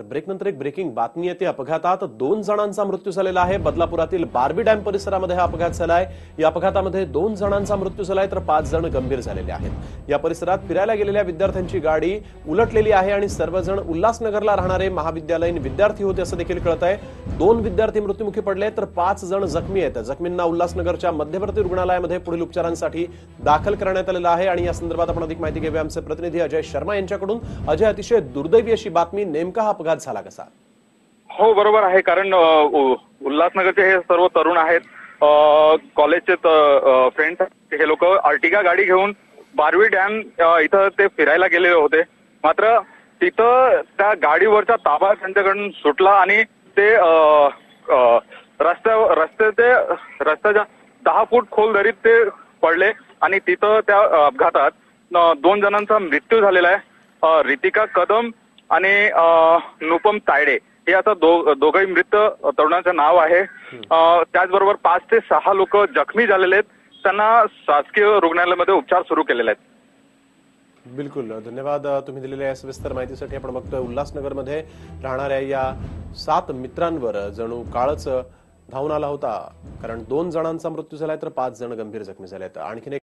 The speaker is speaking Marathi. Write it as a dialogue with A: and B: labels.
A: ब्रेकनंतर एक ब्रेकिंग बातमी येते अपघातात दोन जणांचा मृत्यू झालेला आहे. बदलापुरातील बार्बी डॅम परिसरामध्ये हा अपघात झाला आहे या अपघातामध्ये दोन जणांचा मृत्यू झालाय तर पाच जण गंभीर झालेले आहेत. या परिसरात फिरायला गेलेल्या विद्यार्थ्यांची गाडी उलटलेली आहे आणि सर्वजण उल्हासनगरला राहणारे महाविद्यालयीन विद्यार्थी होते असं देखील कळत आहे दोन विद्यार्थी मृत्युमुखी पडले तर पाच जण जखमी आहेत. जखमींना उल्हासनगरच्या मध्यवर्ती रुग्णालयामध्ये पुढील उपचारांसाठी दाखल करण्यात आलेलं आहे आणि या संदर्भात आपण अधिक माहिती घेऊया. आमचे प्रतिनिधी अजय शर्मा यांच्याकडून. अजय अतिशय दुर्दैवी अशी बातमी नेमका हा अपघात झाला कसा?
B: हो बरोबर आहे. कारण उल्हासनगरचे हे सर्व तरुण आहेत. कॉलेजचे फ्रेंड हे लोक आर्टिका गाडी घेऊन बारवी डॅम इथं ते फिरायला गेलेले होते. मात्र तिथं त्या गाडीवरचा ताबा त्यांच्याकडून सुटला आणि ते रस्त्या रस्ते ते रस्त्याच्या दहा फूट खोल दरीत ते पडले आणि तिथं त्या अपघातात दोन जणांचा मृत्यू झालेला आहे. रितिका कदम आणि अ, नुपम तायडे हे आता दो मृत तरुणाचं नाव आहे. त्याचबरोबर पाच ते सहा लोक जखमी झालेले आहेत. त्यांना शासकीय रुग्णालयामध्ये उपचार सुरू केलेले आहेत.
A: बिलकुल. धन्यवाद तुम्ही दिलेल्या या सविस्तर माहितीसाठी आपण बघतोय उल्हासनगरमध्ये राहणाऱ्या या सात मित्रांवर जणू काळच धावून आला होता. कारण दोन जणांचा मृत्यू झालाय तर पाच जण गंभीर जखमी झाले आहेत आणखीन एक